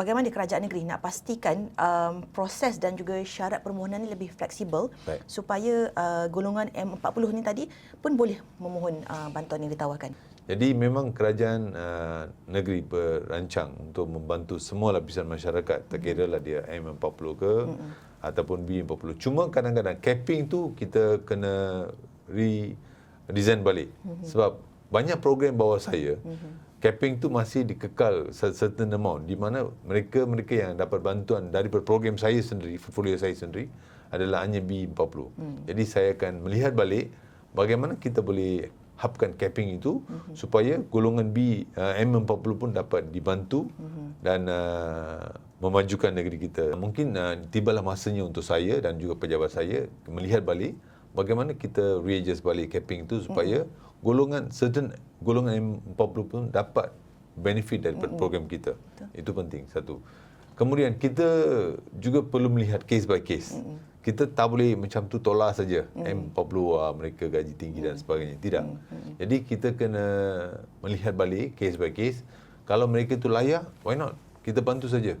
bagaimana kerajaan negeri nak pastikan um, proses dan juga syarat permohonan ini lebih fleksibel Baik. supaya uh, golongan M40 ni tadi pun boleh memohon uh, bantuan yang ditawarkan. Jadi memang kerajaan uh, negeri berancang untuk membantu semua lapisan masyarakat, tak kira lah dia M40 ke mm-hmm. ataupun B40. Cuma kadang-kadang capping tu kita kena re design balik. Mm-hmm. Sebab banyak program bawah saya mm-hmm. capping tu masih dikekal certain amount di mana mereka-mereka yang dapat bantuan daripada program saya sendiri, portfolio saya sendiri adalah hanya B40. Mm. Jadi saya akan melihat balik bagaimana kita boleh hapkan capping itu mm-hmm. supaya golongan B uh, M40 pun dapat dibantu mm-hmm. dan uh, memajukan negeri kita. Mungkin uh, tibalah masanya untuk saya dan juga pejabat saya melihat balik bagaimana kita readjust balik capping itu supaya mm-hmm. golongan certain golongan M40 pun dapat benefit daripada mm-hmm. program kita. Betul. Itu penting satu. Kemudian kita juga perlu melihat case by case. Mm-hmm kita tak boleh macam tu tolak saja mm. M40 wah, mereka gaji tinggi mm. dan sebagainya tidak mm. jadi kita kena melihat balik case by case kalau mereka tu layak why not kita bantu saja